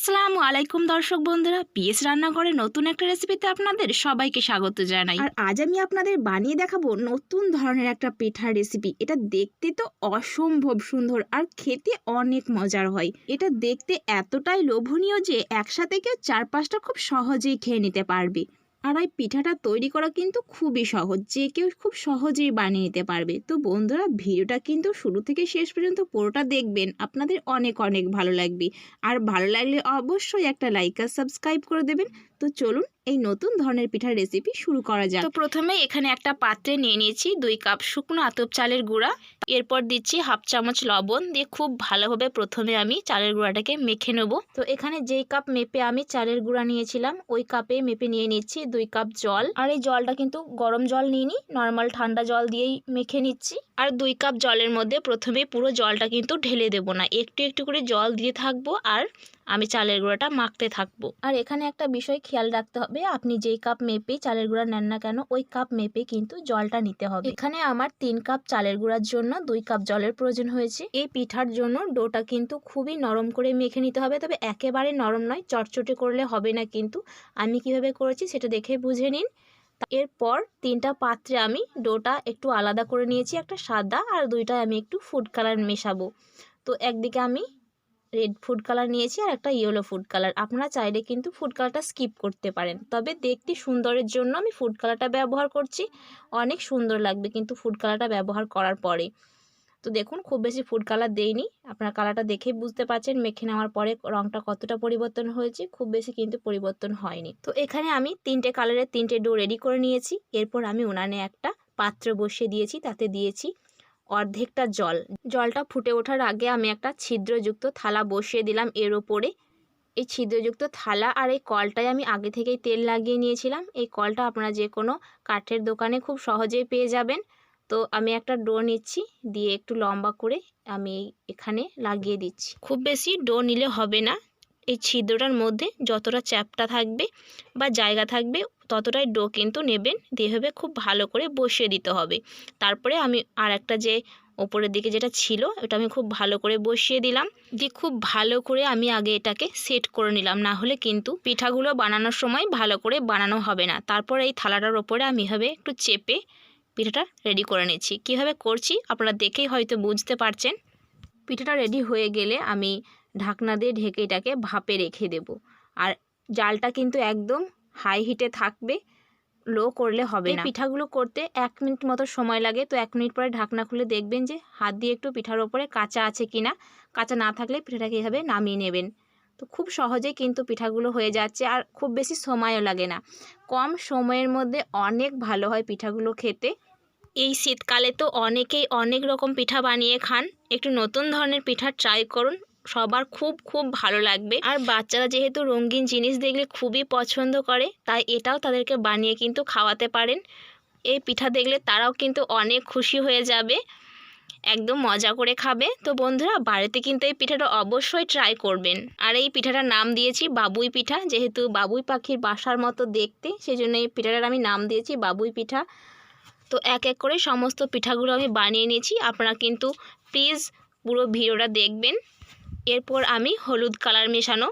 আসসালামু আলাইকুম দর্শক বন্ধুরা, পিএস রান্নাঘরে নতুন একটা রেসিপিতে আপনাদের সবাইকে স্বাগত জানাই। আর আজ আমি আপনাদের বানিয়ে দেখাবো নতুন ধরনের একটা পিঠার রেসিপি এটা দেখতে তো অসম্ভব সুন্দর আর খেতে অনেক মজার হয়। এটা দেখতে এতটাই লোভনীয় যে একসাথে কেউ চার পাঁচটা খুব সহজেই খেয়ে নিতে পারবে। আর এই পিঠাটা তৈরি করা কিন্তু খুবই সহজ, যে কেউ খুব সহজেই বানিয়ে নিতে পারবে। তো বন্ধুরা, ভিডিওটা কিন্তু শুরু থেকে শেষ পর্যন্ত পুরোটা দেখবেন, আপনাদের অনেক অনেক ভালো লাগবে। আর ভালো লাগলে অবশ্যই একটা লাইক আর সাবস্ক্রাইব করে দেবেন। তো চলুন এই নতুন ধরনের পিঠার রেসিপি শুরু করা যাক। তো প্রথমে এখানে একটা পাত্রে নিয়ে নিয়েছি দুই কাপ শুকনো আতপ চালের গুঁড়া। এরপর দিচ্ছি হাফ চামচ লবণ দিয়ে খুব ভালোভাবে প্রথমে আমি চালের গুঁড়াটাকে মেখে নেব। তো এখানে যেই কাপ মেপে আমি চালের গুঁড়া নিয়েছিলাম, ওই কাপে মেপে নিয়ে নিচ্ছি দুই কাপ জল। আর এই জলটা কিন্তু গরম জল নিইনি নর্মাল ঠান্ডা জল দিয়েই মেখে নিচ্ছি। আর দুই কাপ জলের মধ্যে প্রথমে পুরো জলটা কিন্তু ঢেলে দেব না, একটু একটু করে জল দিয়ে থাকব। আর আমি চালের গুঁড়াটা মাখতে থাকব। আর এখানে একটা বিষয় খেয়াল রাখতে হবে, আপনি যেই কাপ মেপে চালের গুঁড়া নেন না কেন, ওই কাপ মেপে কিন্তু জলটা নিতে হবে। এখানে আমার তিন কাপ চালের গুঁড়ার জন্য দুই কাপ জলের প্রয়োজন হয়েছে। এই পিঠার জন্য ডোটা কিন্তু খুবই নরম করে মেখে নিতে হবে, তবে একেবারে নরম নয়, চটচটে করলে হবে না কিন্তু। আমি কীভাবে করেছি সেটা দেখে বুঝে নিন। এরপর তিনটা পাত্রে আমি ডোটা একটু আলাদা করে নিয়েছি, একটা সাদা আর দুইটা আমি একটু ফুড কালার মেশাবো। তো একদিকে আমি রেড ফুড কালার নিয়েছি আর একটা ইয়েলো ফুড কালার আপনারা চাইলে কিন্তু ফুড কালারটা স্কিপ করতে পারেন। তবে দেখতে সুন্দরের জন্য আমি ফুড কালারটা ব্যবহার করছি। অনেক সুন্দর লাগবে কিন্তু ফুড কালারটা ব্যবহার করার পরে। তো দেখুন, খুব বেশি ফুড কালার দেইনি। আপনারা কালারটা দেখেই বুঝতে পারছেন, মেখে নেওয়ার পরে রঙটা কতটা পরিবর্তন হয়েছে। খুব বেশি কিন্তু পরিবর্তন হয়নি। তো এখানে আমি তিনটে কালারের তিনটে ডো রেডি করে নিয়েছি। এরপর আমি উনানে একটা পাত্র বসিয়ে দিয়েছি, তাতে দিয়েছি অর্ধেকটা জল। জলটা ফুটে ওঠার আগে আমি একটা ছিদ্রযুক্ত থালা বসিয়ে দিলাম এর ওপরে। এই ছিদ্রযুক্ত থালা আর এই কলটায় আমি আগে থেকেই তেল লাগিয়ে নিয়েছিলাম। এই কলটা আপনারা যে কোনো কাঠের দোকানে খুব সহজেই পেয়ে যাবেন। তো আমি একটা ডো নিচ্ছি, দিয়ে একটু লম্বা করে আমি এখানে লাগিয়ে দিচ্ছি। খুব বেশি ডো নিলে হবে না। এই ছিদ্রটার মধ্যে যতটা চ্যাপটা থাকবে বা জায়গা থাকবে, ততটাই ডো কিন্তু নেবেন। দিয়ে খুব ভালো করে বসিয়ে দিতে হবে। তারপরে আমি আর একটা যে ওপরের দিকে যেটা ছিল, ওটা আমি খুব ভালো করে বসিয়ে দিলাম। দিয়ে খুব ভালো করে আমি আগে এটাকে সেট করে নিলাম। না হলে কিন্তু পিঠাগুলো বানানোর সময় ভালো করে বানানো হবে না। তারপর এই থালাটার ওপরে আমি হবে একটু চেপে পিঠাটা রেডি করে নিচ্ছি। কীভাবে করছি আপনারা দেখেই হয়তো বুঝতে পারছেন। পিঠাটা রেডি হয়ে গেলে আমি ঢাকনা দিয়ে ঢেকে এটাকে ভাপে রেখে দেব। আর জালটা কিন্তু একদম হাই হিটে থাকবে লো করলে হবে না। পিঠাগুলো করতে এক মিনিট মতো সময় লাগে। তো এক মিনিট পরে ঢাকনা খুলে দেখবেন যে হাত দিয়ে একটু পিঠার ওপরে কাঁচা আছে কিনা। কাঁচা না থাকলে পিঠাটাকে এভাবে নামিয়ে নেবেন। তো খুব সহজেই কিন্তু পিঠাগুলো হয়ে যাচ্ছে আর খুব বেশি সময়ও লাগে না। কম সময়ের মধ্যে অনেক ভালো হয় পিঠাগুলো খেতে। এই শীতকালে তো অনেকেই অনেক রকম পিঠা বানিয়ে খান। একটু নতুন ধরনের পিঠা ট্রাই করুন। সবার খুব খুব ভালো লাগবে। আর বাচ্চারা যেহেতু রঙিন জিনিস দেখলে খুবই পছন্দ করে, তাই এটাও তাদেরকে বানিয়ে কিন্তু খাওয়াতে পারেন। এই পিঠা দেখলে তারাও কিন্তু অনেক খুশি হয়ে যাবে, একদম মজা করে খাবে। তো বন্ধুরা, বাড়িতে কিন্তু এই পিঠাটা অবশ্যই ট্রাই করবেন। আর এই পিঠাটার নাম দিয়েছি বাবুই পিঠা, যেহেতু বাবুই পাখির বাসার মতো দেখতে সেই জন্য এই পিঠাটার আমি নাম দিয়েছি বাবুই পিঠা। তো এক এক করে সমস্ত পিঠাগুলো আমি বানিয়ে নিয়েছি। আপনারা কিন্তু প্লিজ পুরো ভিডিওটা দেখবেন। এরপর আমি হলুদ কালার মেশানো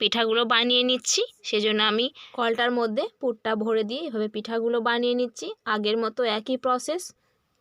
পিঠাগুলো বানিয়ে নিচ্ছি। সেজন্য আমি কলটার মধ্যে পুরটা ভরে দিয়ে এভাবে পিঠাগুলো বানিয়ে নিচ্ছি। আগের মতো একই প্রসেস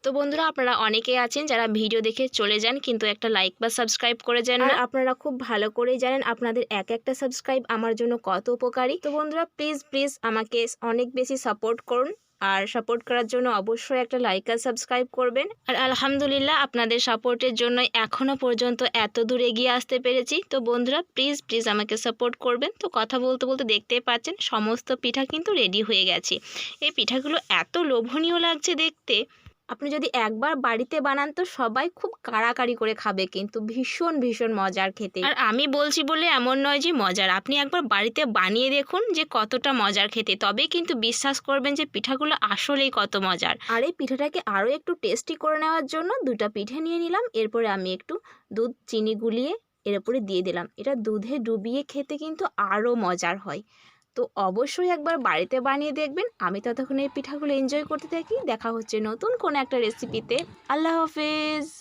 তো বন্ধুরা, আপনারা অনেকেই আছেন যারা ভিডিও দেখে চলে যান কিন্তু একটা লাইক বা সাবস্ক্রাইব করে যান আর আপনারা খুব ভালো করেই জানেন আপনাদের এক একটা সাবস্ক্রাইব আমার জন্য কত উপকারী। তো বন্ধুরা প্লিজ প্লিজ আমাকে অনেক বেশি সাপোর্ট করুন। আর সাপোর্ট করার জন্য অবশ্যই একটা লাইক আর সাবস্ক্রাইব করবেন। আর আলহামদুলিল্লাহ আপনাদের সাপোর্টের জন্য এখনও পর্যন্ত এত দূর এগিয়ে আসতে পেরেছি। তো বন্ধুরা প্লিজ প্লিজ আমাকে সাপোর্ট করবেন। তো কথা বলতে বলতে দেখতে পাচ্ছেন, সমস্ত পিঠা কিন্তু রেডি হয়ে গেছে। এই পিঠাগুলো এত লোভনীয় লাগছে দেখতে। আপনি যদি একবার বাড়িতে বানান তো সবাই খুব কাড়াকাড়ি করে খাবে কিন্তু ভীষণ ভীষণ মজার খেতে। আর আমি বলছি বলে এমন নয় যে মজার। আপনি একবার বাড়িতে বানিয়ে দেখুন যে কতটা মজার খেতে তবেই কিন্তু বিশ্বাস করবেন যে পিঠাগুলো আসলেই কত মজার। আর এই পিঠাটাকে আরও একটু টেস্টি করে নেওয়ার জন্য দুটা পিঠে নিয়ে নিলাম এরপরে আমি একটু দুধ চিনি গুলিয়ে এর উপরে দিয়ে দিলাম। এটা দুধে ডুবিয়ে খেতে কিন্তু আরও মজার হয়। তো অবশ্যই একবার বাড়িতে বানিয়ে দেখবেন। আমি ততক্ষণ এই পিঠাগুলো এনজয় করতে থাকি। দেখা হচ্ছে নতুন কোনো একটা রেসিপিতে আল্লাহ হাফেজ।